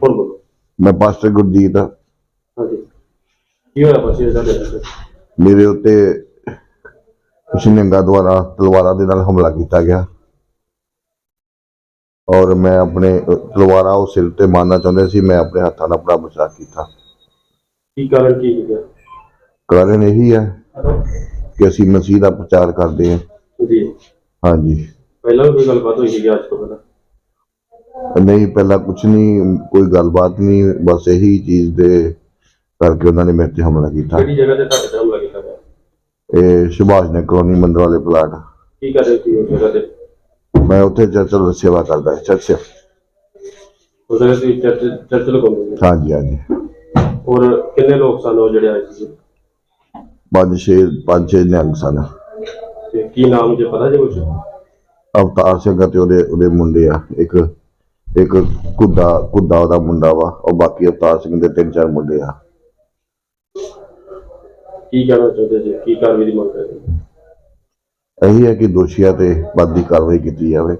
ਬੋਲੋ ਮੈਂ ਪਾਸਟਰ ਗੁਰਜੀਤ। ਹਾਂ ਹਾਂਜੀ। ਕੀ ਹੋਇਆ ਪਾਸੇ ਸਾਡੇ ਨਾਲ? ਮੇਰੇ ਉੱਤੇ ਸ਼ਿਨੰਗਾ ਦੁਆਰਾ ਤਲਵਾਰਾਂ ਦੇ ਨਾਲ ਹਮਲਾ ਕੀਤਾ ਗਿਆ। ਔਰ ਮੈਂ ਆਪਣੇ ਅ, ਤਲਵਾਰਾਂ ਉਹ ਸਿਰ ਤੇ ਮਾਰਨਾ ਚਾਹੁੰਦੇ ਸੀ ਮੈਂ ਆਪਣੇ ਹੱਥਾਂ ਨਾਲ ਆਪਣਾ ਬਚਾਅ ਕੀਤਾ। ਕੀ ਕਾਰਨ ਕੀ ਹੈ ਕਾਰਨ ਇਹੀ ਹੈ ਕਿ ਅਸੀਂ ਮਸੀਹ ਦਾ ਪ੍ਰਚਾਰ ਕਰਦੇ ਹਾਂ। ਜੀ। ਹਾਂਜੀ। ਪਹਿਲਾਂ ਵੀ ਕੋਈ ਗੱਲਬਾਤ ਹੋਈ ਸੀ ਅੱਜ ਤੋਂ ਪਹਿਲਾਂ? ਨਹੀਂ ਪਹਿਲਾਂ ਕੁਝ ਨਹੀਂ ਕੋਈ ਗੱਲਬਾਤ ਨਹੀਂ ਬਸ ਇਹੀ ਚੀਜ਼ ਦੇ ਕਰਕੇ ਉਹਨਾਂ ਨੇ ਮੇਰੇ ਤੇ ਹਮਲਾ ਕੀਤਾ। ਕਿਹੜੀ ਜਗ੍ਹਾ ਤੇ ਤੁਹਾਡੇ ਤੇ ਹਮਲਾ ਕੀਤਾ ਗਿਆ? ਇਹ ਸੁਭਾਸ਼ ਨੇ ਕਲੋਨੀ ਮੰਦਰ ਵਾਲੇ ਪਲਾਟ। ਕੀ ਕਰ ਰਹੇ ਸੀ ਉਸ ਜਗ੍ਹਾ ਤੇ? ਮੈਂ ਉੱਥੇ ਚਰਚਲ ਸੇਵਾ ਕਰਦਾ ਚਰਚ ਸੇ ਉਸ ਜਗ੍ਹਾ ਤੇ ਚਰਚ ਚਰਚ ਲਗਾਉਂਦੇ ਹਾਂਜੀ ਹਾਂਜੀ। ਔਰ ਕਿੰਨੇ ਲੋਕ ਸਨ ਉਹ ਜਿਹੜੇ ਆਏ ਸੀ? ਪੰਜ ਛੇ ਪੰਜ ਛੇ ਨਿਹੰਗ ਸਨ। ਤੇ ਕੀ ਨਾਮ ਜੇ ਪਤਾ ਜੇ ਕੁਝ ਅਵਤਾਰ ਸਿੰਘ ਅਤੇ ਉਹਦੇ ਉਹਦੇ ਮੁੰਡੇ ਆ ਇੱਕ ਇੱਕ ਕੁੱਦਾ ਕੁੱਦਾ ਉਹਦਾ ਮੁੰਡਾ ਵਾ ਉਹ ਬਾਕੀ ਅਵਤਾਰ ਸਿੰਘ ਦੇ ਤਿੰਨ ਚਾਰ ਮੁੰਡੇ ਆ। ਕੀ ਕਹਿਣਾ ਚਾਹੁੰਦੇ ਜੀ? ਕੀ ਕਾਰਵਾਈ ਦੀ ਮੰਗ ਕਰਦੇ ਜੀ? ਇਹੀ ਹੈ ਕਿ ਦੋਸ਼ੀਆਂ ਤੇ ਬੰਦੀ ਕਾਰਵਾਈ ਕੀਤੀ ਜਾਵੇ।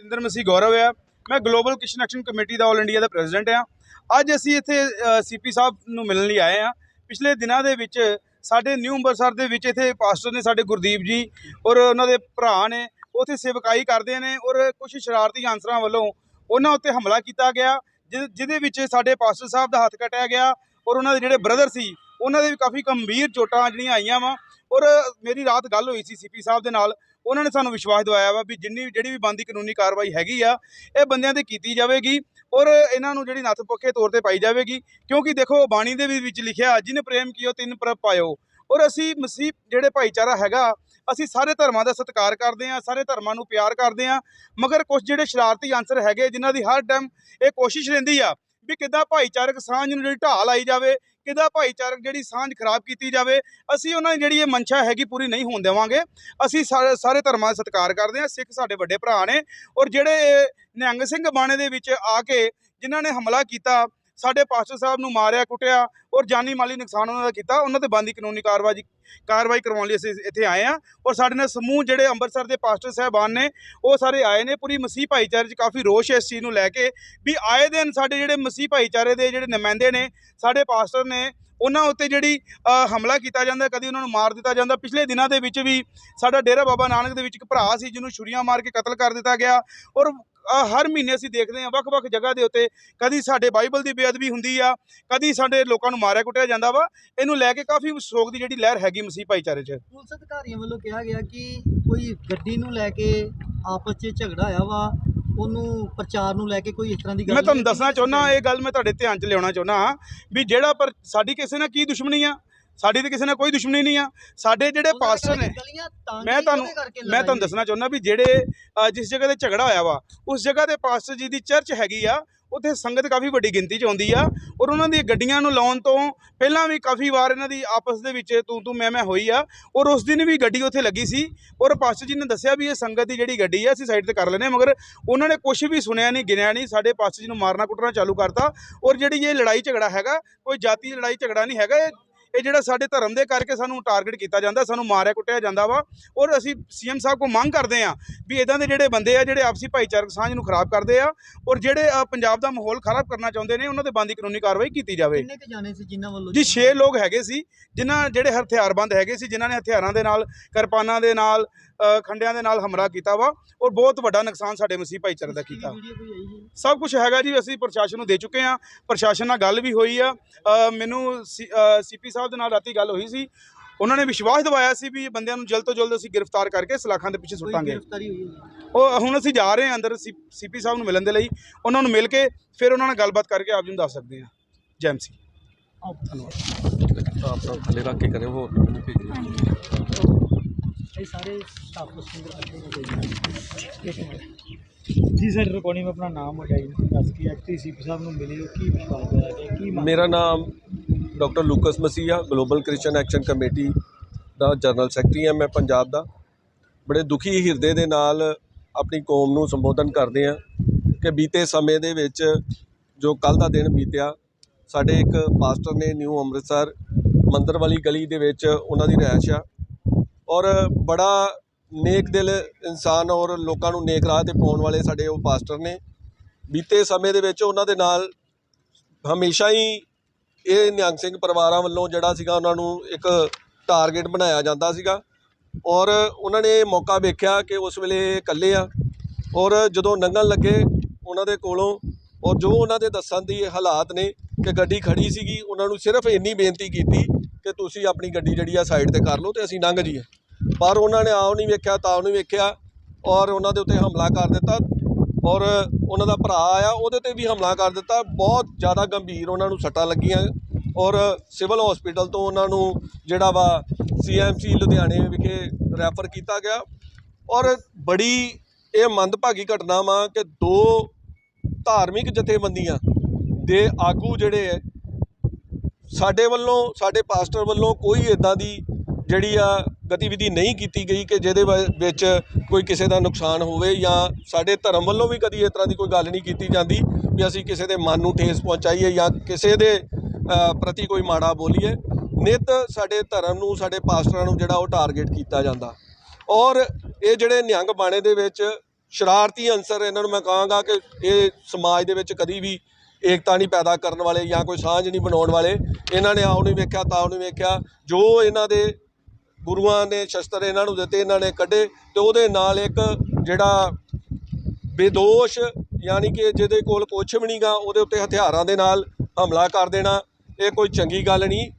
ਇੰਦਰ ਮਸੀਹ ਗੌਰਵ ਆ। ਮੈਂ ਗਲੋਬਲ ਕਿਸ਼ਨ ਐਕਸ਼ਨ ਕਮੇਟੀ ਦਾ ਆਲ ਇੰਡੀਆ ਦਾ ਪ੍ਰੈਜ਼ੀਡੈਂਟ ਆ। ਅੱਜ ਅਸੀਂ ਇੱਥੇ ਸੀਪੀ ਸਾਹਿਬ ਨੂੰ ਮਿਲਣ ਲਈ ਆਏ ਆ। ਪਿਛਲੇ ਦਿਨਾਂ ਦੇ ਵਿੱਚ ਸਾਡੇ ਨਿਊ ਅੰਮ੍ਰਿਤਸਰ ਦੇ ਵਿੱਚ ਇੱਥੇ ਪਾਸਟਰ ਨੇ ਸਾਡੇ ਗੁਰਦੀਪ ਜੀ ਔਰ ਉਹਨਾਂ ਦੇ ਭਰਾ ਨੇ ਉੱਥੇ ਸੇਵਕਾਈ ਕਰਦੇ ਨੇ ਔਰ ਕੁਝ ਸ਼ਰਾਰਤੀ ਅਨਸਰਾਂ ਵੱਲੋਂ ਉਹਨਾਂ ਉੱਤੇ ਹਮਲਾ ਕੀਤਾ ਗਿਆ ਜਿਹ- ਜਿਹਦੇ ਵਿੱਚ ਸਾਡੇ ਪਾਸਟਰ ਸਾਹਿਬ ਦਾ ਹੱਥ ਕੱਟਿਆ ਗਿਆ ਔਰ ਉਹਨਾਂ ਦੇ ਜਿਹੜੇ ਬ੍ਰਦਰ ਸੀ, ਉਹਨਾਂ ਦੇ ਵੀ ਕਾਫੀ ਗੰਭੀਰ ਚੋਟਾਂ ਜਿਹੜੀਆਂ ਆਈਆਂ ਵਾ। ਔਰ ਮੇਰੀ ਰਾਤ ਗੱਲ ਹੋਈ ਸੀ ਸੀਪੀ ਸਾਹਿਬ ਦੇ ਨਾਲ, ਉਹਨਾਂ ਨੇ ਸਾਨੂੰ ਵਿਸ਼ਵਾਸ ਦਿਵਾਇਆ ਵਾ ਵੀ ਜਿੰਨੀ ਜਿਹੜੀ ਵੀ ਬੰਦੀ ਕਾਨੂੰਨੀ ਕਾਰਵਾਈ ਹੈਗੀ ਆ, ਇਹ ਬੰਦਿਆਂ ਤੇ ਕੀਤੀ ਜਾਵੇਗੀ ਔਰ ਇਹਨਾਂ ਨੂੰ ਜਿਹੜੀ ਨੱਥ ਪੱਕੇ ਤੌਰ ਤੇ ਪਾਈ ਜਾਵੇਗੀ। ਕਿਉਂਕਿ ਦੇਖੋ, ਬਾਣੀ ਦੇ ਵਿੱਚ ਲਿਖਿਆ, ਜਿਨ ਪ੍ਰੇਮ ਕੀਓ ਤਿੰਨ ਪ੍ਰਭ ਪਾਇਓ। ਔਰ ਅਸੀਂ ਮਸੀਹ, ਜਿਹੜੇ ਭਾਈਚਾਰਾ ਹੈਗਾ ਅਸੀਂ ਸਾਰੇ ਧਰਮਾਂ ਦਾ ਸਤਿਕਾਰ ਕਰਦੇ ਹਾਂ, ਸਾਰੇ ਧਰਮਾਂ ਨੂੰ ਪਿਆਰ ਕਰਦੇ ਹਾਂ, ਮਗਰ ਕੁਝ ਜਿਹੜੇ ਸ਼ਰਾਰਤੀ ਅੰਸਰ ਹੈਗੇ ਜਿਨ੍ਹਾਂ ਦੀ ਹਰ ਟਾਈਮ ਇਹ ਕੋਸ਼ਿਸ਼ ਰਹਿੰਦੀ ਆ ਵੀ ਕਿੱਦਾਂ ਭਾਈਚਾਰਕ ਸਾਂਝ ਨੂੰ ਜਿਹੜੀ ਢਾਹ ਲਾਈ ਜਾਵੇ, ਕਿੱਦਾਂ ਭਾਈਚਾਰਕ ਜਿਹੜੀ ਸਾਂਝ ਖਰਾਬ ਕੀਤੀ ਜਾਵੇ, ਅਸੀਂ ਉਹਨਾਂ ਦੀ ਜਿਹੜੀ ਇਹ ਮਨਸ਼ਾ ਹੈਗੀ ਪੂਰੀ ਨਹੀਂ ਹੋਣ ਦੇਵਾਂਗੇ। ਅਸੀਂ ਸਾਰੇ ਸਾਰੇ ਧਰਮਾਂ ਦਾ ਸਤਿਕਾਰ ਕਰਦੇ ਹਾਂ, ਸਿੱਖ ਸਾਡੇ ਵੱਡੇ ਭਰਾ ਨੇ ਔਰ ਜਿਹੜੇ ਇਹ ਨਿਹੰਗ ਸਿੰਘ ਬਾਣੇ ਦੇ ਵਿੱਚ ਆ ਕੇ ਜਿਨ੍ਹਾਂ ਨੇ ਹਮਲਾ ਕੀਤਾ ਸਾਡੇ ਪਾਸਟਰ ਸਾਹਿਬ ਨੂੰ ਮਾਰਿਆ, ਕੁੱਟਿਆ ਔਰ ਜਾਨੀ ਮਾਲੀ ਨੁਕਸਾਨ ਉਹਨਾਂ ਦਾ ਕੀਤਾ, ਉਹਨਾਂ ਤੇ ਬੰਦੀ ਕਾਨੂੰਨੀ ਕਾਰਵਾਈ ਕਾਰਵਾਈ ਕਰਵਾਉਣ ਲਈ ਅਸੀਂ ਇੱਥੇ ਆਏ ਆ ਔਰ ਸਾਡੇ ਨਾਲ ਸਮੂਹ ਜਿਹੜੇ ਅੰਮ੍ਰਿਤਸਰ ਦੇ ਪਾਸਟਰ ਸਾਹਿਬਾਨ ਨੇ, ਉਹ ਸਾਰੇ ਆਏ ਨੇ, ਪੂਰੀ ਮਸੀਹ ਭਾਈਚਾਰੇ 'ਚ ਕਾਫੀ ਰੋਸ਼ ਹੈ ਇਸ ਚੀਜ਼ ਨੂੰ ਲੈ ਕੇ ਵੀ ਆਏ ਦਿਨ ਸਾਡੇ ਜਿਹੜੇ ਮਸੀਹ ਭਾਈਚਾਰੇ ਦੇ ਜਿਹੜੇ ਨੁਮਾਇੰਦੇ ਨੇ, ਸਾਡੇ ਪਾਸਟਰ ਨੇ ਉਹਨਾਂ ਉੱਤੇ ਜਿਹੜੀ ਹਮਲਾ ਕੀਤਾ ਜਾਂਦਾ ਕਦੀ ਉਹਨਾਂ ਨੂੰ ਮਾਰ ਦਿੱਤਾ ਜਾਂਦਾ ਪਿਛਲੇ ਦਿਨਾਂ ਦੇ ਵਿੱਚ ਵੀ ਸਾਡਾ ਡੇਰਾ ਬਾਬਾ ਨਾਨਕ ਦੇ ਵਿੱਚ ਇੱਕ ਭਰਾ ਸੀ, ਜਿਹਨੂੰ ਛੁਰੀਆਂ ਮਾਰ ਕੇ ਕਤਲ ਕਰ ਦਿੱਤਾ ਗਿਆ। ਔਰ ਹਰ ਮਹੀਨੇ ਅਸੀਂ ਦੇਖਦੇ ਹਾਂ, ਵੱਖ-ਵੱਖ ਜਗ੍ਹਾ ਦੇ ਉੱਤੇ ਕਦੀ ਸਾਡੇ ਬਾਈਬਲ ਦੀ ਬੇਅਦਬੀ ਹੁੰਦੀ ਆ, ਕਦੀ ਸਾਡੇ ਲੋਕਾਂ ਨੂੰ ਮਾਰਿਆ ਕੁੱਟਿਆ ਜਾਂਦਾ ਵਾ। ਇਹਨੂੰ ਲੈ ਕੇ ਕਾਫੀ ਸੋਗ ਦੀ ਜਿਹੜੀ ਲਹਿਰ ਹੈਗੀ ਮਸੀਹ ਭਾਈਚਾਰੇ 'ਚ। ਪੁਲਿਸ ਅਧਿਕਾਰੀਆਂ ਵੱਲੋਂ ਕਿਹਾ ਗਿਆ ਕਿ ਕੋਈ ਗੱਡੀ ਨੂੰ ਲੈ ਕੇ ਆਪਸ 'ਚ ਝਗੜਾ ਹੋਇਆ ਵਾ ਉਹਨੂੰ ਪ੍ਰਚਾਰ ਨੂੰ ਲੈ ਕੇ ਕੋਈ ਇਸ ਤਰ੍ਹਾਂ ਦੀ ਗੱਲ ਮੈਂ ਤੁਹਾਨੂੰ ਦੱਸਣਾ ਚਾਹੁੰਦਾ ਇਹ ਗੱਲ ਮੈਂ ਤੁਹਾਡੇ ਧਿਆਨ 'ਚ ਲਿਆਉਣਾ ਚਾਹੁੰਦਾ ਵੀ ਜਿਹੜਾ ਪਰ ਸਾਡੀ ਕਿਸੇ ਨਾਲ ਕੀ ਦੁਸ਼ਮਣੀ ਆ ਸਾਡੀ ਤੇ ਕਿਸੇ ਨਾਲ ਕੋਈ ਦੁਸ਼ਮਣੀ ਨਹੀਂ ਆ ਸਾਡੇ ਜਿਹੜੇ ਪਾਸਟਰ ਨੇ ਮੈਂ ਤੁਹਾਨੂੰ ਮੈਂ ਤੁਹਾਨੂੰ ਦੱਸਣਾ ਚਾਹੁੰਦਾ ਵੀ ਜਿਹੜੇ ਜਿਸ ਜਗ੍ਹਾ ਤੇ ਝਗੜਾ ਹੋਇਆ ਵਾ ਉਸ ਜਗ੍ਹਾ ਤੇ ਪਾਸਟਰ ਜੀ ਦੀ ਚਰਚ ਹੈਗੀ ਆ ਉੱਥੇ ਸੰਗਤ ਕਾਫੀ ਵੱਡੀ ਗਿਣਤੀ 'ਚ ਆਉਂਦੀ ਆ ਔਰ ਉਹਨਾਂ ਦੀ ਗੱਡੀਆਂ ਨੂੰ ਲਾਉਣ ਤੋਂ ਪਹਿਲਾਂ ਵੀ ਕਾਫੀ ਵਾਰ ਇਹਨਾਂ ਦੀ ਆਪਸ ਦੇ ਵਿੱਚ ਤੂੰ ਤੂੰ ਮੈਂ ਮੈਂ ਹੋਈ ਆ ਔਰ ਉਸ ਦਿਨ ਵੀ ਗੱਡੀ ਉੱਥੇ ਲੱਗੀ ਸੀ ਔਰ ਪਾਸਟਰ ਜੀ ਨੇ ਦੱਸਿਆ ਵੀ ਇਹ ਸੰਗਤ ਦੀ ਜਿਹੜੀ ਗੱਡੀ ਆ ਅਸੀਂ ਸਾਈਡ ਤੇ ਕਰ ਲੈਨੇ ਮਗਰ ਉਹਨਾਂ ਨੇ ਕੁਝ ਵੀ ਸੁਣਿਆ ਨਹੀਂ, ਗਿਣਿਆ ਨਹੀਂ, ਸਾਡੇ ਪਾਸਟਰ ਜੀ ਨੂੰ ਮਾਰਨਾ ਕੁੱਟਣਾ ਚਾਲੂ ਕਰਤਾ ਔਰ ਜਿਹੜੀ ਇਹ ਲੜਾਈ ਝਗੜਾ ਹੈਗਾ, ਕੋਈ ਜਾਤੀ ਲੜਾਈ ਝਗੜਾ ਨਹੀਂ ਹੈਗਾ, ਇਹ ਇਹ ਜਿਹੜਾ ਸਾਡੇ ਧਰਮ ਦੇ ਕਰਕੇ ਸਾਨੂੰ ਟਾਰਗੇਟ ਕੀਤਾ ਜਾਂਦਾ ਸਾਨੂੰ ਮਾਰਿਆ ਕੁੱਟਿਆ ਜਾਂਦਾ ਵਾ। ਔਰ ਅਸੀਂ ਸੀਐਮ ਸਾਹਿਬ ਕੋ ਮੰਗ ਕਰਦੇ ਆ ਵੀ ਇਦਾਂ ਦੇ ਜਿਹੜੇ ਬੰਦੇ ਆ ਜਿਹੜੇ ਆਪਸੀ ਭਾਈਚਾਰਕ ਸਾਂਝ ਨੂੰ ਖਰਾਬ ਕਰਦੇ ਆ ਔਰ ਜਿਹੜੇ ਪੰਜਾਬ ਦਾ ਮਾਹੌਲ ਖਰਾਬ ਕਰਨਾ ਚਾਹੁੰਦੇ ਨੇ ਉਹਨਾਂ ਤੇ ਬੰਦੀ ਕਾਨੂੰਨੀ ਕਾਰਵਾਈ ਕੀਤੀ ਜਾਵੇ। ਕਿੰਨੇ ਕੁ ਜਾਣੇ ਸੀ ਜਿਨ੍ਹਾਂ ਵੱਲੋਂ ਜੀ 6 ਲੋਕ ਹੈਗੇ ਸੀ ਜਿਨ੍ਹਾਂ ਜਿਹੜੇ ਹਥਿਆਰਬੰਦ ਹੈਗੇ ਸੀ ਜਿਨ੍ਹਾਂ ਨੇ ਹਥਿਆਰਾਂ ਦੇ ਨਾਲ ਕਿਰਪਾਨਾਂ ਦੇ ਨਾਲ ਖੰਡਿਆਂ ਦੇ ਨਾਲ ਹਮਲਾ ਕੀਤਾ ਵਾ ਔਰ ਬਹੁਤ ਵੱਡਾ ਨੁਕਸਾਨ ਸਾਡੇ ਮਸੀਹ ਭਾਈਚਾਰੇ ਦਾ ਕੀਤਾ। ਸਭ ਕੁਝ ਹੈਗਾ ਜੀ ਅਸੀਂ ਪ੍ਰਸ਼ਾਸਨ ਨੂੰ ਦੇ ਚੁੱਕੇ ਆ ਪ੍ਰਸ਼ਾਸਨ ਨਾਲ ਗੱਲ ਵੀ ਹੋਈ ਆ। ਮੈਨੂੰ ਸੀਪੀ ਸਾਹਿਬ ਦੇ ਨਾਲ ਰਾਤੀ ਗੱਲ ਹੋਈ ਸੀ। ਉਹਨਾਂ ਨੇ ਵਿਸ਼ਵਾਸ ਦਿਵਾਇਆ ਸੀ ਵੀ ਇਹ ਬੰਦਿਆਂ ਨੂੰ ਜਲਦ ਤੋਂ ਜਲਦ ਅਸੀਂ ਗ੍ਰਿਫਤਾਰ ਕਰਕੇ ਸਲਾਖਾਂ ਦੇ ਪਿੱਛੇ ਸੁੱਟਾਂਗੇ। ਉਹ ਹੁਣ ਅਸੀਂ ਜਾ ਰਹੇ ਹਾਂ ਅੰਦਰ ਸੀਪੀ ਸਾਹਿਬ ਨੂੰ ਮਿਲਣ ਦੇ ਲਈ। ਉਹਨਾਂ ਨੂੰ ਮਿਲ ਕੇ ਫਿਰ ਉਹਨਾਂ ਨਾਲ ਗੱਲਬਾਤ ਕਰਕੇ ਆਪ ਜੀ ਨੂੰ ਦੱਸ ਸਕਦੇ ਹਾਂ। ਜੈਮਸੀ ਆਓ। ਆਪਣਾ ਥੱਲੇ ਰੱਖ ਕੇ ਕਰੇ ਹੋਰ। ਨਾ ਮੈਨੂੰ ਭੇਜੇ ਇਹ ਸਾਰੇ ਸਟਾਫ ਨੂੰ ਸਿੰਗਰ ਅੱਗੇ ਹੋ। ਗਏ ਜੀ ਸਰ ਰਿਕਾਰਡਿੰਗ ਵਿੱਚ ਆਪਣਾ ਨਾਮ ਵਗਾਈ ਦੱਸ ਕੇ ਐਕਟਰੀ ਸੀਪੀ ਸਾਹਿਬ ਨੂੰ ਮਿਲੇ ਹੋ ਕੀ ਵਿਸ਼ਵਾਸ ਹੋਇਆ ਗਿਆ ਕੀ ਮੇਰਾ ਨਾਮ doctor Lucas Masiha global Christian action committee ਦਾ ਜਨਰਲ ਸੈਕਟਰੀ ਹਾਂ ਮੈਂ ਪੰਜਾਬ ਦਾ। ਬੜੇ ਦੁਖੀ ਹਿਰਦੇ ਦੇ ਨਾਲ ਆਪਣੀ ਕੌਮ ਨੂੰ ਸੰਬੋਧਨ ਕਰਦੇ ਹਾਂ ਕਿ ਬੀਤੇ ਸਮੇਂ ਦੇ ਵਿੱਚ ਜੋ ਕੱਲ ਦਾ ਦਿਨ ਬੀਤਿਆ ਸਾਡੇ ਇੱਕ ਪਾਸਟਰ ਨੇ ਨਿਊ ਅੰਮ੍ਰਿਤਸਰ ਮੰਦਰ ਵਾਲੀ ਗਲੀ ਦੇ ਵਿੱਚ ਉਹਨਾਂ ਦੀ ਰਹਿائش ਆ। ਔਰ ਬੜਾ ਨੇਕ ਦਿਲ ਇਨਸਾਨ ਔਰ ਲੋਕਾਂ ਨੂੰ ਨੇਕ ਰਾਹ ਤੇ ਪਾਉਣ ਵਾਲੇ ਸਾਡੇ ਉਹ ਪਾਸਟਰ ਨੇ। ਬੀਤੇ ਸਮੇਂ ਦੇ ਵਿੱਚ ਉਹਨਾਂ ਦੇ ਨਾਲ ਹਮੇਸ਼ਾ ਹੀ ਇਹ ਨਿਹੰਗ ਸਿੰਘ ਪਰਿਵਾਰਾਂ ਵੱਲੋਂ ਜਿਹੜਾ ਸੀਗਾ ਉਹਨਾਂ ਨੂੰ ਇੱਕ ਟਾਰਗੇਟ ਬਣਾਇਆ ਜਾਂਦਾ ਸੀਗਾ। ਔਰ ਉਹਨਾਂ ਨੇ ਮੌਕਾ ਵੇਖਿਆ ਕਿ ਉਸ ਵੇਲੇ ਇਹ ਇਕੱਲੇ ਆ। ਔਰ ਜਦੋਂ ਲੰਘਣ ਲੱਗੇ ਉਹਨਾਂ ਦੇ ਕੋਲੋਂ ਔਰ ਜੋ ਉਹਨਾਂ ਦੇ ਦੱਸਣ ਦੀ ਹਾਲਾਤ ਨੇ ਕਿ ਗੱਡੀ ਖੜੀ ਸੀਗੀ, ਉਹਨਾਂ ਨੂੰ ਸਿਰਫ ਇੰਨੀ ਬੇਨਤੀ ਕੀਤੀ ਕਿ ਤੁਸੀਂ ਆਪਣੀ ਗੱਡੀ ਜਿਹੜੀ ਆ ਸਾਈਡ ਤੇ ਕਰ ਲਓ ਤੇ ਅਸੀਂ ਲੰਘ ਜਾਈਏ। ਪਰ ਉਹਨਾਂ ਨੇ ਆਉ ਨਹੀਂ ਵੇਖਿਆ ਤਾਉ ਨਹੀਂ ਵੇਖਿਆ ਔਰ ਉਹਨਾਂ ਦੇ ਉੱਤੇ ਹਮਲਾ ਕਰ ਦਿੱਤਾ ਔਰ ਉਹਨਾਂ ਦਾ ਭਰਾ ਆਇਆ, ਉਹਦੇ ਤੇ ਵੀ ਹਮਲਾ ਕਰ ਦਿੱਤਾ। ਬਹੁਤ ਜ਼ਿਆਦਾ ਗੰਭੀਰ ਉਹਨਾਂ ਨੂੰ ਸੱਟਾਂ ਲੱਗੀਆਂ ਔਰ ਸਿਵਲ ਹਸਪੀਟਲ ਤੋਂ ਉਹਨਾਂ ਨੂੰ ਜਿਹੜਾ ਵਾ ਸੀਐਮਸੀ ਲੁਧਿਆਣੇ ਵਿਖੇ ਰੈਫਰ ਕੀਤਾ ਗਿਆ ਔਰ ਬੜੀ ਇਹ ਮੰਦਭਾਗੀ ਘਟਨਾ ਵਾ ਕਿ ਦੋ ਧਾਰਮਿਕ ਜਥੇਬੰਦੀਆਂ ਦੇ ਆਗੂ ਜਿਹੜੇ ਹੈ ਸਾਡੇ ਵੱਲੋਂ, ਸਾਡੇ ਪਾਸਟਰ ਵੱਲੋਂ ਕੋਈ ਇਦਾਂ ਦੀ ਜਿਹੜੀ ਆ ਗਤੀਵਿਧੀ ਨਹੀਂ ਕੀਤੀ ਗਈ ਕਿ ਜਿਹਦੇ ਵ- ਵਿੱਚ ਕੋਈ ਕਿਸੇ ਦਾ ਨੁਕਸਾਨ ਹੋਵੇ ਜਾਂ ਸਾਡੇ ਧਰਮ ਵੱਲੋਂ ਵੀ ਕਦੀ ਇਸ ਤਰ੍ਹਾਂ ਦੀ ਕੋਈ ਗੱਲ ਨਹੀਂ ਕੀਤੀ ਜਾਂਦੀ ਵੀ ਅਸੀਂ ਕਿਸੇ ਦੇ ਮਨ ਨੂੰ ਠੇਸ ਪਹੁੰਚਾਈਏ ਜਾਂ ਕਿਸੇ ਦੇ ਪ੍ਰਤੀ ਕੋਈ ਮਾੜਾ ਬੋਲੀਏ। ਨਿਤ ਸਾਡੇ ਧਰਮ ਨੂੰ, ਸਾਡੇ ਪਾਸਟਰਾਂ ਨੂੰ ਜਿਹੜਾ ਉਹ ਟਾਰਗੇਟ ਕੀਤਾ ਜਾਂਦਾ। ਔਰ ਇਹ ਜਿਹੜੇ ਨਿਹੰਗ ਬਾਣੇ ਦੇ ਵਿੱਚ ਸ਼ਰਾਰਤੀ ਅੰਸਰ ਇਹਨਾਂ ਨੂੰ ਮੈਂ ਕਹਾਂਗਾ ਕਿ ਇਹ ਸਮਾਜ ਦੇ ਵਿੱਚ ਕਦੀ ਵੀ ਏਕਤਾ ਨਹੀਂ ਪੈਦਾ ਕਰਨ ਵਾਲੇ ਜਾਂ ਕੋਈ ਸਾਂਝ ਨਹੀਂ ਬਣਾਉਣ ਵਾਲੇ, ਇਹਨਾਂ ਨੇ ਆਉ ਨਹੀਂ ਵੇਖਿਆ ਤਾਉ ਨਹੀਂ ਵੇਖਿਆ, ਜੋ ਇਹਨਾਂ ਦੇ ਗੁਰੂਆਂ ਨੇ ਸ਼ਸਤਰ ਇਹਨਾਂ ਨੂੰ ਦਿੱਤੇ, ਇਹਨਾਂ ਨੇ ਕੱਢੇ ਤੇ ਉਹਦੇ ਨਾਲ ਇੱਕ ਜਿਹੜਾ ਬੇਦੋਸ਼ ਯਾਨੀ ਕਿ ਜਿਹਦੇ ਕੋਲ ਕੁਛ ਵੀ ਨਹੀਂਗਾ ਉਹਦੇ ਉੱਤੇ ਹਥਿਆਰਾਂ ਦੇ ਨਾਲ ਹਮਲਾ ਕਰ ਦੇਣਾ, ਇਹ ਕੋਈ ਚੰਗੀ ਗੱਲ ਨਹੀਂ।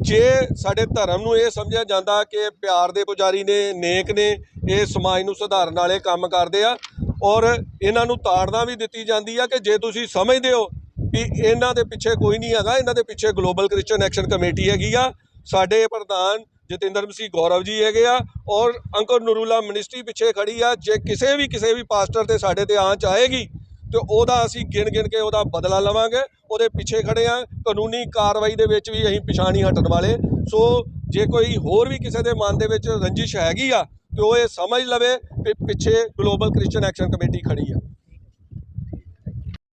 ਜੇ ਸਾਡੇ ਧਰਮ ਨੂੰ ਇਹ ਸਮਝਿਆ ਜਾਂਦਾ ਕਿ ਪਿਆਰ ਦੇ ਪੁਜਾਰੀ ਨੇ, ਨੇਕ ਨੇ, ਇਹ ਸਮਾਜ ਨੂੰ ਸੁਧਾਰਨ ਵਾਲੇ ਕੰਮ ਕਰਦੇ ਆ ਔਰ ਇਹਨਾਂ ਨੂੰ ਤਾੜਨਾ ਵੀ ਦਿੱਤੀ ਜਾਂਦੀ ਆ ਕਿ ਜੇ ਤੁਸੀਂ ਸਮਝਦੇ ਹੋ ਵੀ ਇਹਨਾਂ ਦੇ ਪਿੱਛੇ ਕੋਈ ਨਹੀਂ ਹੈਗਾ, ਇਹਨਾਂ ਦੇ ਪਿੱਛੇ ਗਲੋਬਲ ਕ੍ਰਿਸਚੀਅਨ ਐਕਸ਼ਨ ਕਮੇਟੀ ਹੈਗੀ ਆ, ਸਾਡੇ ਪ੍ਰਧਾਨ ਜਤਿੰਦਰ ਮਸੀਹ ਗੌਰਵ ਜੀ ਹੈਗੇ ਆ, ਔਰ ਅੰਕਰ ਨਰੂਲਾ ਮਿਨਿਸਟਰੀ ਪਿੱਛੇ ਖੜੀ ਆ, ਜੇ ਕਿਸੇ ਵੀ ਕਿਸੇ ਵੀ ਪਾਸਟਰ ਤੇ ਸਾਡੇ ਤੇ ਆਂਚ ਆਏਗੀ, ਤੇ ਉਹਦਾ ਅਸੀਂ ਗਿਣ ਗਿਣ ਕੇ ਉਹਦਾ ਬਦਲਾ ਲਵਾਂਗੇ, ਉਹਦੇ ਪਿੱਛੇ ਖੜੇ ਆ, ਕਾਨੂੰਨੀ ਕਾਰਵਾਈ ਦੇ ਵਿੱਚ ਵੀ ਅਸੀਂ ਪਿਛਾਣੀ ਹਟਣ ਵਾਲੇ। ਸੋ ਜੇ ਕੋਈ ਹੋਰ ਵੀ ਕਿਸੇ ਦੇ ਮਨ ਦੇ ਵਿੱਚ ਰੰਜਿਸ਼ ਹੈਗੀ ਆ ਤੇ ਉਹ ਇਹ ਸਮਝ ਲਵੇ ਕਿ ਪਿੱਛੇ ਗਲੋਬਲ ਕ੍ਰਿਸਚੀਅਨ ਐਕਸ਼ਨ ਕਮੇਟੀ ਖੜੀ ਆ।